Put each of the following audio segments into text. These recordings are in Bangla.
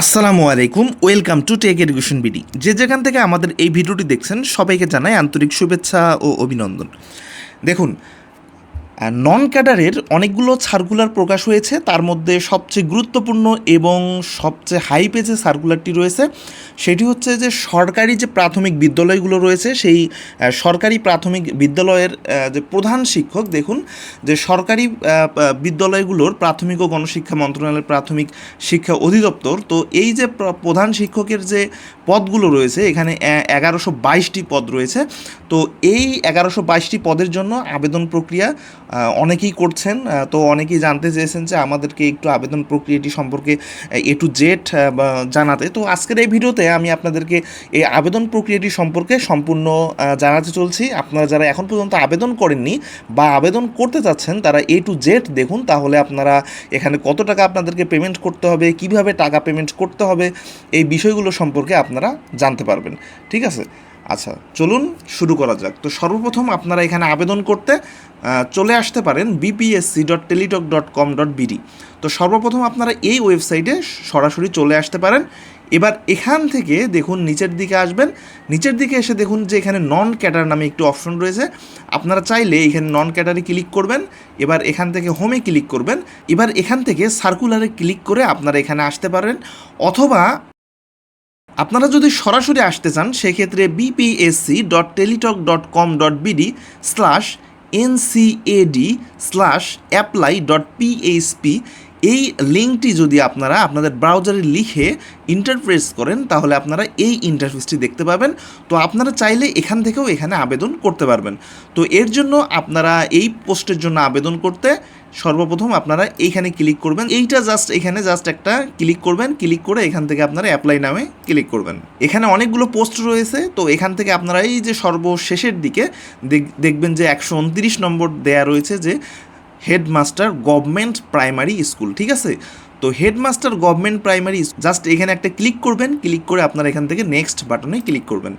আসসালামু আলাইকুম, welcome to tech education BD. যে যেখান থেকে আমাদের এই ভিডিওটি দেখছেন, সবাইকে জানাই আন্তরিক শুভেচ্ছা ও অভিনন্দন। দেখুন নন ক্যাডারের অনেকগুলো সার্কুলার প্রকাশ হয়েছে। তার মধ্যে সবচেয়ে গুরুত্বপূর্ণ এবং সবচেয়ে হাই পেজে সার্কুলারটি রয়েছে, সেটি হচ্ছে যে সরকারি যে প্রাথমিক বিদ্যালয়গুলো রয়েছে, সেই সরকারি প্রাথমিক বিদ্যালয়ের যে প্রধান শিক্ষক, দেখুন, যে সরকারি বিদ্যালয়গুলোর প্রাথমিক ও গণশিক্ষা মন্ত্রণালয়ের প্রাথমিক শিক্ষা অধিদপ্তর, তো এই যে প্রধান শিক্ষকের যে পদগুলো রয়েছে, এখানে এগারোশো বাইশটি পদ রয়েছে। তো এই এগারোশো বাইশটি পদের জন্য আবেদন প্রক্রিয়া অনেকেই করছেন তো অনেকেই জানতে চেয়েছেন যে আমাদেরকে একটু আবেদন প্রক্রিয়াটি সম্পর্কে এ টু জেড জানাতে। তো আজকের এই ভিডিওতে আমি আপনাদেরকে এই আবেদন প্রক্রিয়াটি সম্পর্কে সম্পূর্ণ জানাতে চলছি। আপনারা যারা এখন পর্যন্ত আবেদন করেননি বা আবেদন করতে চাচ্ছেন, তারা এ টু জেড দেখুন, তাহলে আপনারা এখানে কত টাকা আপনাদেরকে পেমেন্ট করতে হবে, কীভাবে টাকা পেমেন্ট করতে হবে, এই বিষয়গুলো সম্পর্কে আপনারা জানতে পারবেন। ঠিক আছে? আচ্ছা চলুন শুরু করা যাক। তো সর্বপ্রথম আপনারা এখানে আবেদন করতে চলে আসতে পারেন BPSC dot Teletalk dot com dot BD তো সর্বপ্রথম আপনারা এই ওয়েবসাইটে সরাসরি চলে আসতে পারেন। এবার এখান থেকে দেখুন, নিচের দিকে আসবেন। নিচের দিকে এসে দেখুন যে এখানে নন ক্যাটার নামে একটি অপশন রয়েছে। আপনারা চাইলে এখানে নন ক্যাটারে ক্লিক করবেন। এবার এখান থেকে হোমে ক্লিক করবেন। এবার এখান থেকে সার্কুলারে ক্লিক করে আপনারা এখানে আসতে পারেন। অথবা আপনারা যদি সরাসরি আসতে চান, সেক্ষেত্রে BPSC dot Teletalk dot com dot BD slash NCAD slash apply dot PHP এই লিঙ্কটি যদি আপনারা আপনাদের ব্রাউজারে লিখে ইন্টারপ্রেস করেন, তাহলে আপনারা এই ইন্টারফেসটি দেখতে পাবেন। তো আপনারা চাইলে এখান থেকেও এখানে আবেদন করতে পারবেন। তো এর জন্য আপনারা এই পোস্টের জন্য আবেদন করতে সর্বপ্রথম আপনারা এইখানে ক্লিক করবেন। এইটা জাস্ট এখানে জাস্ট একটা ক্লিক করবেন। ক্লিক করে এখান থেকে আপনারা অ্যাপ্লাই নামে ক্লিক করবেন। এখানে অনেকগুলো পোস্ট রয়েছে। তো এখান থেকে আপনারা এই যে সর্বশেষের দিকে দেখ- দেখবেন যে একশো উনত্রিশ নম্বর দেয়া রয়েছে যে হেডমাস্টার গভর্নমেন্ট প্রাইমারি স্কুল, ঠিক আছে? তো হেডমাস্টার গভর্নমেন্ট প্রাইমারি জাস্ট এখানে একটা ক্লিক করবেন, ক্লিক করে আপনার এখান থেকে নেক্সট বাটনে ক্লিক করবেন।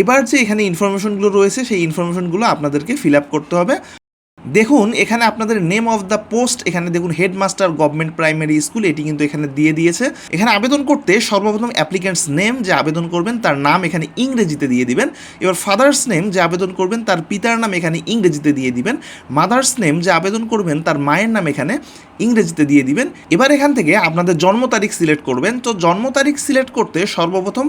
এবার যে এখানে ইনফরমেশনগুলো রয়েছে, সেই ইনফরমেশনগুলো আপনাদেরকে ফিল আপ করতে হবে। দেখুন, এখানে আপনাদের নেম অফ দ্য পোস্ট এখানে দেখুন হেডমাস্টার গভর্নমেন্ট প্রাইমারি স্কুল এটি কিন্তু এখানে দিয়ে দিয়েছে। এখানে আবেদন করতে সর্বপ্রথম অ্যাপ্লিক্যান্টস নেম যে আবেদন করবেন, তার নাম এখানে ইংরেজিতে দিয়ে দিবেন। এবার ফাদার্স নেম যে আবেদন করবেন, তার পিতার নাম এখানে ইংরেজিতে দিয়ে দিবেন। মাদার্স নেম যে আবেদন করবেন, তার মায়ের নাম এখানে ইংরেজিতে দিয়ে দিবেন। এবার এখান থেকে আপনাদের জন্ম তারিখ সিলেক্ট করবেন। তো জন্ম তারিখ সিলেক্ট করতে সর্বপ্রথম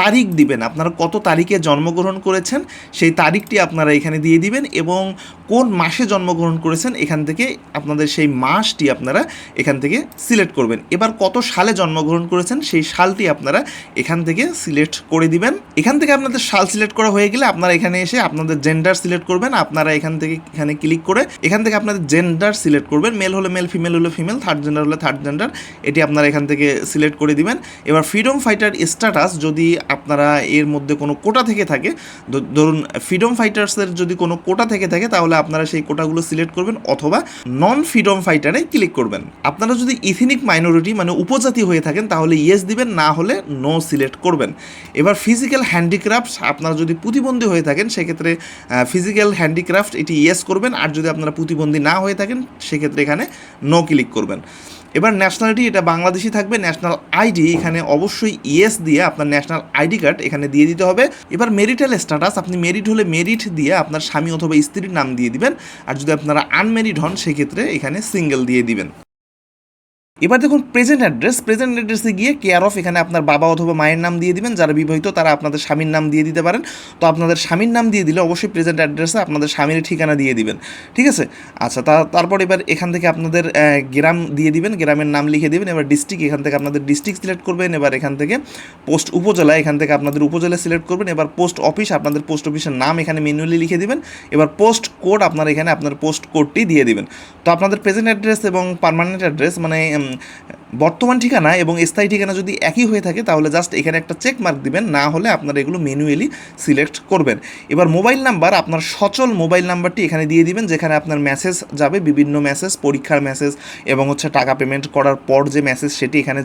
তারিখ দিবেন। আপনারা কত তারিখে জন্মগ্রহণ করেছেন, সেই তারিখটি আপনারা এখানে দিয়ে দিবেন এবং কোন মাসে জন্মগ্রহণ করেছেন, এখান থেকে আপনাদের সেই মাসটি আপনারা এখান থেকে সিলেক্ট করবেন। এবার কত সালে জন্মগ্রহণ করেছেন, সেই সালটি আপনারা এখান থেকে সিলেক্ট করে দিবেন। এখান থেকে আপনাদের সাল সিলেক্ট করা হয়ে গেলে আপনারা এখানে এসে আপনাদের জেন্ডার সিলেক্ট করবেন, আপনারা এখান থেকে এখানে ক্লিক করে এখান থেকে আপনাদের জেন্ডার সিলেক্ট করবেন। মেল হলে মেল ফিমেল হলে ফিমেল থার্ড জেন্ডার হলে থার্ড জেন্ডার এটি আপনারা এখান থেকে সিলেক্ট করে দিবেন। এবার ফ্রিডম ফাইটার স্ট্যাটাস যদি আপনারা এর মধ্যে কোনো কোটা থেকে থাকে, ধরুন ফ্রিডম ফাইটার্সের যদি কোনো কোটা থেকে থাকে, তাহলে আপনারা সেই কোটাগুলো সিলেক্ট করবেন অথবা নন ফ্রিডম ফাইটারে ক্লিক করবেন। আপনারা যদি ইথেনিক মাইনরিটি মানে উপজাতি হয়ে থাকেন, তাহলে ইয়েস দিবেন, না হলে নো সিলেক্ট করবেন। এবার ফিজিক্যাল হ্যান্ডিক্রাফট আপনারা যদি প্রতিবন্ধী হয়ে থাকেন, সেক্ষেত্রে ফিজিক্যাল হ্যান্ডিক্রাফট এটি ইয়েস করবেন। আর যদি আপনারা প্রতিবন্ধী না হয়ে থাকেন, সেক্ষেত্রে এখানে নো ক্লিক করবেন। এবার ন্যাশনালিটি এটা বাংলাদেশি থাকবে ন্যাশনাল আইডি এখানে অবশ্যই ইয়েস দিয়ে আপনার ন্যাশনাল আইডি কার্ড এখানে দিয়ে দিতে হবে। এবার মেরিটাল স্ট্যাটাস আপনি মেরিট হলে মেরিট দিয়ে আপনার স্বামী অথবা স্ত্রীর নাম দিয়ে দিবেন। আর যদি আপনারা আনমেরিড হন, সেক্ষেত্রে এখানে সিঙ্গেল দিয়ে দিবেন। এবার দেখুন প্রেজেন্ট অ্যাড্রেস প্রেজেন্ট অ্যাড্রেসে গিয়ে কেয়ার অফ এখানে আপনার বাবা অথবা মায়ের নাম দিয়ে দিবেন, যারা বিবাহিত তারা আপনাদের স্বামীর নাম দিয়ে দিতে পারেন। তো আপনাদের স্বামীর নাম দিয়ে দিলে অবশ্যই প্রেজেন্ট অ্যাড্রেসে আপনাদের স্বামীর ঠিকানা দিয়ে দিবেন। ঠিক আছে? আচ্ছা তা তারপর এবার এখান থেকে আপনাদের গ্রাম দিয়ে দিবেন, গ্রামের নাম লিখে দিবেন। এবার ডিস্ট্রিক্ট এখান থেকে আপনাদের ডিস্ট্রিক্ট সিলেক্ট করবেন। এবার এখান থেকে পোস্ট উপজেলা, এখান থেকে আপনাদের উপজেলা সিলেক্ট করবেন। এবার পোস্ট অফিস আপনাদের পোস্ট অফিসের নাম এখানে ম্যানুয়ালি লিখে দিবেন। এবার পোস্ট কোড আপনার এখানে আপনার পোস্ট কোডটি দিয়ে দিবেন। তো আপনাদের প্রেজেন্ট অ্যাড্রেস এবং পার্মানেন্ট অ্যাড্রেস মানে বর্তমান ঠিকানা এবং স্থায়ী ঠিকানা যদি একই হয়ে থাকে, তাহলে জাস্ট এখানে একটা চেক মার্ক দিবেন, না হলে আপনারা এগুলো ম্যানুয়ালি সিলেক্ট করবেন। এবার মোবাইল নাম্বার আপনার সচল মোবাইল নাম্বারটি এখানে দিয়ে দিবেন, যেখানে আপনার মেসেজ যাবে, বিভিন্ন মেসেজ পরীক্ষার মেসেজ এবং হচ্ছে টাকা পেমেন্ট করার পর যে মেসেজ সেটি এখানে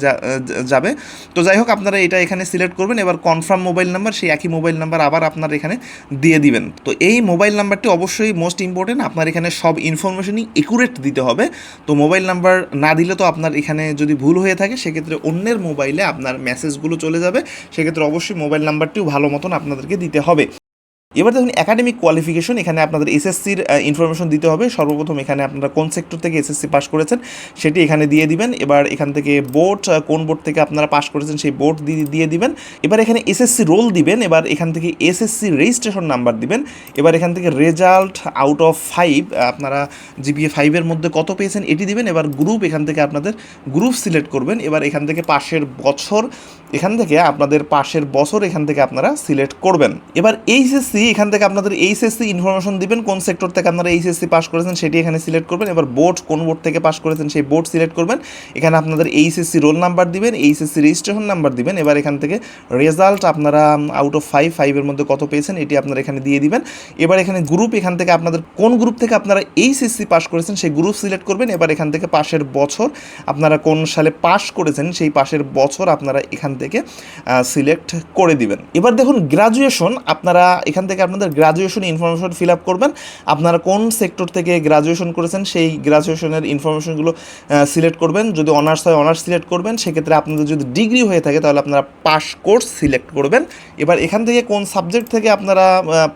যাবে। তো যাই হোক, আপনারা এটা এখানে সিলেক্ট করবেন, এবার কনফার্ম মোবাইল নাম্বার সেই একই মোবাইল নাম্বার আবার আপনার এখানে দিয়ে দিবেন। তো এই মোবাইল নাম্বারটি অবশ্যই মোস্ট ইম্পর্টেন্ট আপনার এখানে সব ইনফরমেশনই একুরেট দিতে হবে। তো মোবাইল নাম্বার না দিলে তো আপনার আপনার এখানে যদি ভুল হয়ে থাকে, সেক্ষেত্রে অন্যের মোবাইলে আপনার মেসেজগুলো চলে যাবে। সেক্ষেত্রে অবশ্যই মোবাইল নাম্বারটিও ভালো মতন আপনাদেরকে দিতে হবে। এবার দেখুন একাডেমিক কোয়ালিফিকেশন এখানে আপনাদের এসএসসির ইনফরমেশন দিতে হবে। সর্বপ্রথম এখানে আপনারা কোন সেক্টর থেকে এসএসসি পাস করেছেন সেটি এখানে দিয়ে দিবেন। এবার এখান থেকে বোর্ড কোন বোর্ড থেকে আপনারা পাস করেছেন সেই বোর্ড দিয়ে দিবেন। এবার এখানে এসএসসি রোল দিবেন। এবার এখান থেকে এসএসসি রেজিস্ট্রেশন নাম্বার দিবেন। এবার এখান থেকে রেজাল্ট আউট অফ ফাইভ আপনারা জিপিএ ফাইভের মধ্যে কত পেয়েছেন এটি দিবেন। এবার গ্রুপ এখান থেকে আপনাদের গ্রুপ সিলেক্ট করবেন। এবার এখান থেকে পাশের বছর এখান থেকে আপনাদের পাশের বছর এখান থেকে আপনারা সিলেক্ট করবেন। এবার এইচএসসি, এখান থেকে আপনাদের এইচএসসি ইনফরমেশন দিবেন, কোন সেক্টর থেকে আপনারা এইচএসসি পাস করেছেন সেটি এখানে সিলেক্ট করবেন। এবার বোর্ড কোন বোর্ড থেকে পাস করেছেন সেই বোর্ড সিলেক্ট করবেন। এখানে আপনাদের এইচএসসি রোল নাম্বার দিবেন, এইচএসসি রেজিস্ট্রেশন নাম্বার দিবেন। এবার এখান থেকে রেজাল্ট আপনারা আউট অফ ফাইভ ফাইভের মধ্যে কত পেয়েছেন এটি আপনারা এখানে দিয়ে দিবেন। এবার এখানে গ্রুপ এখান থেকে আপনাদের কোন গ্রুপ থেকে আপনারা এইচএসসি পাস করেছেন সেই গ্রুপ সিলেক্ট করবেন। এবার এখান থেকে পাশের বছর আপনারা কোন সালে পাস করেছেন সেই পাশের বছর আপনারা এখান থেকে সিলেক্ট করে দিবেন। এবার দেখুন গ্রাজুয়েশন আপনারা এখান থেকে আপনাদের গ্রাজুয়েশন ইনফরমেশন ফিল আপ করবেন। আপনারা কোন সেক্টর থেকে গ্রাজুয়েশন করেছেন, সেই গ্রাজুয়েশনের ইনফরমেশনগুলো সিলেক্ট করবেন। যদি অনার্স হয় অনার্স সিলেক্ট করবেন। সেক্ষেত্রে আপনাদের যদি ডিগ্রি হয়ে থাকে, তাহলে আপনারা পাস কোর্স সিলেক্ট করবেন। এবার এখান থেকে কোন সাবজেক্ট থেকে আপনারা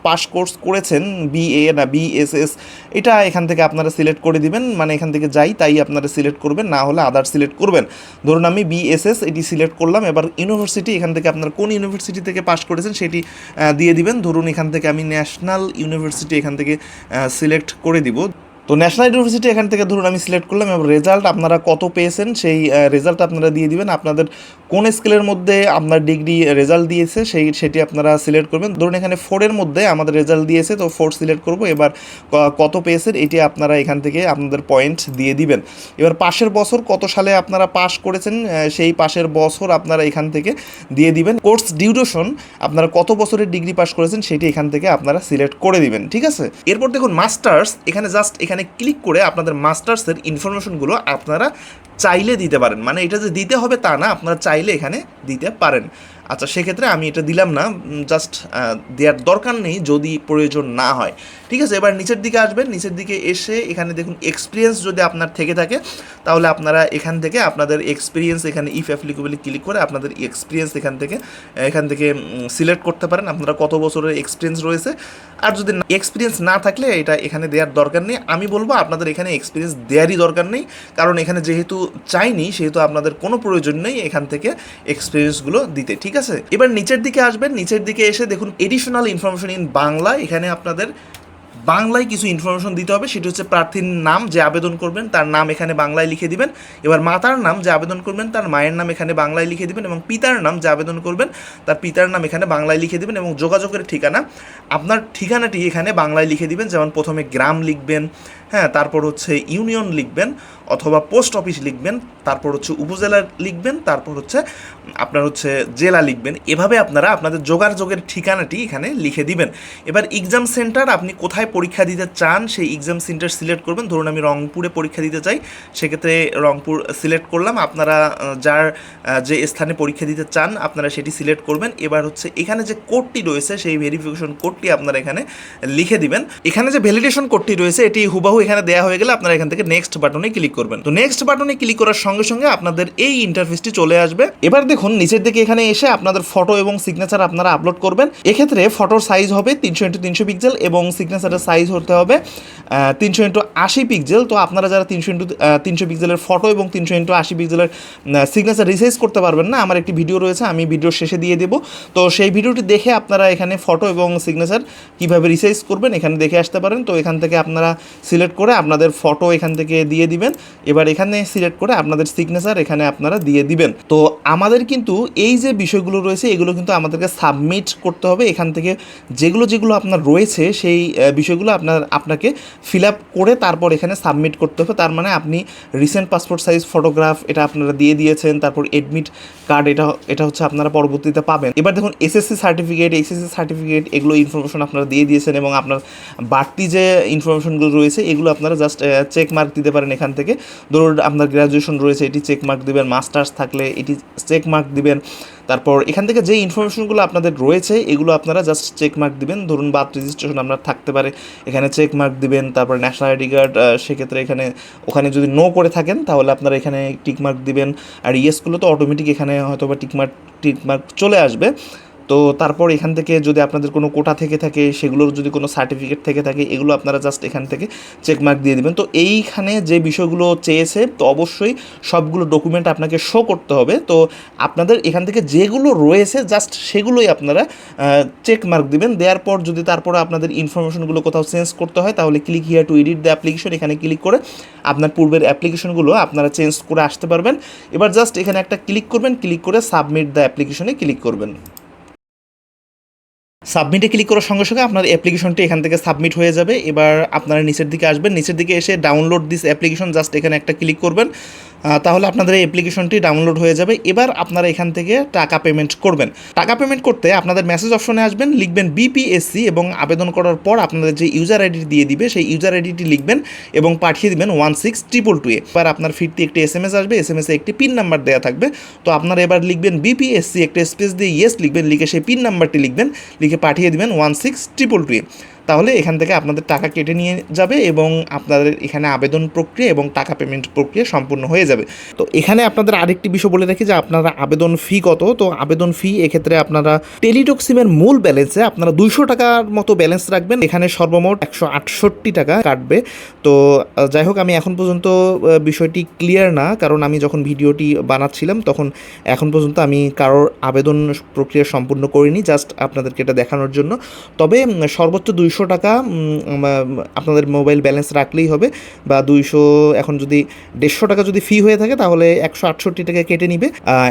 পাস কোর্স করেছেন বিএ না বিএসএস এটা এখান থেকে আপনারা সিলেক্ট করে দিবেন। মানে এখান থেকে যাই, তাই আপনারা সিলেক্ট করবেন, না হলে আদার সিলেক্ট করবেন। ধরুন আমি বিএসএস এটি সিলেক্ট করলাম। এবার ইউনিভার্সিটি, এখান থেকে আপনার কোন ইউনিভার্সিটি থেকে পাশ করেছেন সেটি দিয়ে দিবেন। ধরুন এখান থেকে আমি ন্যাশনাল ইউনিভার্সিটি এখান থেকে সিলেক্ট করে দিব। তো ন্যাশনাল ইউনিভার্সিটি এখান থেকে ধরুন আমি সিলেক্ট করলাম এবং রেজাল্ট আপনারা কত পেয়েছেন, সেই রেজাল্ট আপনারা দিয়ে দিবেন। আপনাদের কোন স্কেলের মধ্যে আপনার ডিগ্রি রেজাল্ট দিয়েছে, সেই, সেটি আপনারা সিলেক্ট করবেন। ধরুন এখানে ফোরের মধ্যে আমাদের রেজাল্ট দিয়েছে, তো ফোর সিলেক্ট করব। এবার কত পেয়েছেন, এটি আপনারা এখান থেকে আপনাদের পয়েন্ট দিয়ে দিবেন। এবার পাশের বছর কত সালে আপনারা পাশ করেছেন সেই পাশের বছর আপনারা এখান থেকে দিয়ে দিবেন। কোর্স ডিউরেশন আপনারা কত বছরের ডিগ্রি পাস করেছেন, সেটি এখান থেকে আপনারা সিলেক্ট করে দিবেন, ঠিক আছে? এরপর দেখুন মাস্টার্স এখানে জাস্ট এখানে ক্লিক করে আপনাদের মাস্টার্সের ইনফরমেশনগুলো আপনারা চাইলে দিতে পারেন। মানে এটা যে দিতে হবে তা না, আপনারা চাইলে এখানে দিতে পারেন। আচ্ছা সেক্ষেত্রে আমি এটা দিলাম না জাস্ট দেওয়ার দরকার নেই যদি প্রয়োজন না হয়। ঠিক আছে, এবার নিচের দিকে আসবেন, নিচের দিকে এসে এখানে দেখুন এক্সপিরিয়েন্স যদি আপনার থেকে থাকে, তাহলে আপনারা এখান থেকে আপনাদের এক্সপিরিয়েন্স এখানে ইফ অ্যাপ্লিকেবলি ক্লিক করে আপনাদের এক্সপিরিয়েন্স এখান থেকে এখান থেকে সিলেক্ট করতে পারেন। আপনারা কত বছরের এক্সপিরিয়েন্স রয়েছে আর যদি এক্সপিরিয়েন্স না থাকলে এটা এখানে দেওয়ার দরকার নেই। আমি বলব আপনাদের এখানে এক্সপিরিয়েন্স দেওয়ারই দরকার নেই। কারণ এখানে যেহেতু চাইনি, সেহেতু আপনাদের কোনো প্রয়োজন নেই এখান থেকে এক্সপিরিয়েন্সগুলো দিতে, ঠিক আছে? এবার নিচের দিকে আসবেন। নিচের দিকে এসে দেখুন এডিশনাল ইনফরমেশন ইন বাংলা। এখানে আপনাদের বাংলায় কিছু ইনফরমেশন দিতে হবে, সেটি হচ্ছে প্রার্থীর নাম যে আবেদন করবেন, তার নাম এখানে বাংলায় লিখে দিবেন। এবার মাতার নাম যে আবেদন করবেন, তার মায়ের নাম এখানে বাংলায় লিখে দিবেন এবং পিতার নাম যে আবেদন করবেন, তার পিতার নাম এখানে বাংলায় লিখে দিবেন এবং যোগাযোগের ঠিকানা, আপনার ঠিকানাটি এখানে বাংলায় লিখে দিবেন। যেমন প্রথমে গ্রাম লিখবেন হ্যাঁ তারপর হচ্ছে ইউনিয়ন লিখবেন অথবা পোস্ট অফিস লিখবেন, তারপর হচ্ছে উপজেলা লিখবেন, তারপর হচ্ছে আপনার হচ্ছে জেলা লিখবেন। এভাবে আপনারা আপনাদের যোগাযোগের ঠিকানাটি এখানে লিখে দিবেন। এবার এক্সাম সেন্টার আপনি কোথায় পরীক্ষা দিতে চান, সেই এক্সাম সেন্টার সিলেক্ট করবেন। ধরুন আমি রংপুরে পরীক্ষা দিতে চাই, সেক্ষেত্রে রংপুর সিলেক্ট করলাম। আপনারা যার যে স্থানে পরীক্ষা দিতে চান, আপনারা সেটি সিলেক্ট করবেন। এবার হচ্ছে এখানে যে কোডটি রয়েছে, সেই ভেরিফিকেশন কোডটি আপনারা এখানে লিখে দিবেন। এখানে যে ভ্যালিডেশন কোডটি রয়েছে, এটি হুবাহু এখানে দেওয়া হয়ে গেলে আপনারা এখান থেকে নেক্সট বাটনে ক্লিক করবেন। তো নেক্সট বাটনে ক্লিক করার সঙ্গে সঙ্গে আপনাদের এই ইন্টারফেসটি চলে আসবে। এবার দেখুন, নিচের দিকে এখানে এসে আপনাদের ফটো এবং সিগনেচার আপনারা আপলোড করবেন। এক্ষেত্রে ফটোর সাইজ হবে তিনশো ইন্টু তিনশো পিক্সেল এবং সিগনেচারের সাইজ হতে হবে তিনশো ইন্টু আশি পিক্সেল তো আপনারা যারা তিনশো ইন্টু তিনশো পিক্সেলের ফটো এবং তিনশো ইন্টু আশি পিক্সেলের সিগনেচার রিসাইজ করতে পারবেন না, আমার একটি ভিডিও রয়েছে, আমি ভিডিও শেষে দিয়ে দেবো। তো সেই ভিডিওটি দেখে আপনারা এখানে ফটো এবং সিগনেচার কীভাবে রিসাইজ করবেন এখানে দেখে আসতে পারেন। তো এখান থেকে আপনারা সিলেক্ট করে আপনাদের ফটো এখান থেকে দিয়ে দিবেন। এবার এখানে সিলেক্ট করে আপনাদের সিগনেচার এখানে আপনারা দিয়ে দিবেন। তো আমাদের কিন্তু এই যে বিষয়গুলো রয়েছে, এগুলো কিন্তু আমাদেরকে সাবমিট করতে হবে। এখান থেকে যেগুলো যেগুলো আপনার রয়েছে, সেই বিষয়গুলো আপনার, আপনাকে ফিল আপ করে তারপর এখানে সাবমিট করতে হবে। তার মানে আপনি রিসেন্ট পাসপোর্ট সাইজ ফটোগ্রাফ এটা আপনারা দিয়ে দিয়েছেন। তারপর এডমিট কার্ড এটা এটা হচ্ছে আপনারা পরবর্তীতে পাবেন। এবার দেখুন এসএসসি সার্টিফিকেট এসএসসি সার্টিফিকেট এগুলো ইনফরমেশন আপনারা দিয়ে দিয়েছেন এবং আপনার বাড়তি যে ইনফরমেশনগুলো রয়েছে এগুলো আপনারা জাস্ট চেক মার্ক দিতে পারেন এখান থেকে। ধরুন আপনার গ্র্যাজুয়েশন রয়েছে, এটি চেক মার্ক দিবেন মাস্টার্স থাকলে এটি চেক মার্ক দিবেন। তারপর এখান থেকে যে ইনফরমেশনগুলো আপনাদের রয়েছে, এগুলো আপনারা জাস্ট চেক মার্ক দিবেন। ধরুন বার্থ রেজিস্ট্রেশন আপনার থাকতে পারে, এখানে চেক মার্ক দিবেন, তারপর ন্যাশনাল আইডি কার্ড সেক্ষেত্রে এখানে, ওখানে যদি নো করে থাকেন, তাহলে আপনারা এখানে টিক মার্ক দিবেন। আর ইয়েসগুলো তো অটোমেটিক এখানে হয়তো বা টিক মার্ক টিক মার্ক চলে আসবে। তো তারপর এখান থেকে যদি আপনাদের কোনো কোটা থেকে থাকে, সেগুলোর যদি কোনো সার্টিফিকেট থেকে থাকে, এগুলো আপনারা জাস্ট এখান থেকে চেকমার্ক দিয়ে দিবেন। তো এইখানে যে বিষয়গুলো চেয়েছে, তো অবশ্যই সবগুলো ডকুমেন্ট আপনাকে শো করতে হবে। তো আপনাদের এখান থেকে যেগুলো রয়েছে জাস্ট সেগুলোই আপনারা চেক মার্ক দিবেন। দেওয়ার পর যদি তারপরে আপনাদের ইনফরমেশনগুলো কোথাও চেঞ্জ করতে হয়, তাহলে click here to edit the application এখানে ক্লিক করে আপনার পূর্বের অ্যাপ্লিকেশনগুলো আপনারা চেঞ্জ করে আসতে পারবেন। এবার জাস্ট এখানে একটা ক্লিক করবেন। ক্লিক করে সাবমিট দ্য অ্যাপ্লিকেশনে ক্লিক করবেন। সাবমিটে ক্লিক করার সঙ্গে সঙ্গে আপনার অ্যাপ্লিকেশনটি এখান থেকে সাবমিট হয়ে যাবে। এবার আপনারা নিচের দিকে আসবেন। নিচের দিকে এসে ডাউনলোড দিস অ্যাপ্লিকেশন জাস্ট এখানে একটা ক্লিক করবেন। তাহলে আপনাদের এই অ্যাপ্লিকেশনটি ডাউনলোড হয়ে যাবে। এবার আপনারা এখান থেকে টাকা পেমেন্ট করবেন। টাকা পেমেন্ট করতে আপনাদের মেসেজ অপশনে আসবেন, লিখবেন বিপিএসসি এবং আবেদন করার পর আপনাদের যে ইউজার আইডি দিয়ে দিবে, সেই ইউজার আইডিটি লিখবেন এবং পাঠিয়ে দিবেন ওয়ান সিক্স ট্রিপল টু এবার আপনার ফিরতি একটি এস এম এস আসবে এস এম এসে একটি পিন নাম্বার দেওয়া থাকবে। তো আপনারা এবার লিখবেন বিপিএসসি একটা স্পেস দিয়ে ইয়েস লিখবেন, লিখে সেই পিন নাম্বারটি লিখবেন, লিখে পাঠিয়ে দিবেন ওয়ান সিক্স ট্রিপল টু তাহলে এখান থেকে আপনাদের টাকা কেটে নিয়ে যাবে এবং আপনাদের এখানে আবেদন প্রক্রিয়া এবং টাকা পেমেন্ট প্রক্রিয়া সম্পূর্ণ হয়ে যাবে। তো এখানে আপনাদের আরেকটি বিষয় বলে রাখি যে আপনারা আবেদন ফি কত? তো আবেদন ফি এক্ষেত্রে আপনারা টেলিটক সিমের মূল ব্যালেন্সে আপনারা দুইশো টাকার মতো ব্যালেন্স রাখবেন। এখানে সর্বমোট একশো আটষট্টি টাকা কাটবে। তো যাই হোক, আমি এখন পর্যন্ত বিষয়টি ক্লিয়ার না, কারণ আমি যখন ভিডিওটি বানাচ্ছিলাম তখন এখন পর্যন্ত আমি কারোর আবেদন প্রক্রিয়া সম্পূর্ণ করিনি জাস্ট আপনাদেরকে এটা দেখানোর জন্য। তবে সর্বোচ্চ দুইশো টাকা আপনাদের মোবাইল ব্যালেন্স রাখলেই হবে বা দুইশো, এখন যদি দেড়শো টাকা যদি ফি হয়ে থাকে তাহলে একশো আটষট্টি টাকা কেটে নিবে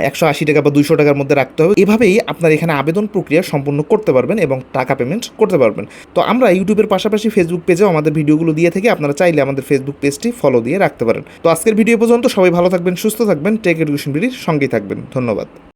একশো আশি টাকা বা দুইশো টাকার মধ্যে রাখতে হবে। এভাবেই আপনার এখানে আবেদন প্রক্রিয়া সম্পূর্ণ করতে পারবেন এবং টাকা পেমেন্ট করতে পারবেন। তো আমরা ইউটিউবের পাশাপাশি ফেসবুক পেজেও আমাদের ভিডিওগুলো দিয়ে থেকে, আপনারা চাইলে আমাদের ফেসবুক পেজটি ফলো দিয়ে রাখতে পারেন। তো আজকের ভিডিও পর্যন্ত সবাই ভালো থাকবেন, সুস্থ থাকবেন টেক এডুকেশন বিডির সঙ্গেই থাকবেন। ধন্যবাদ।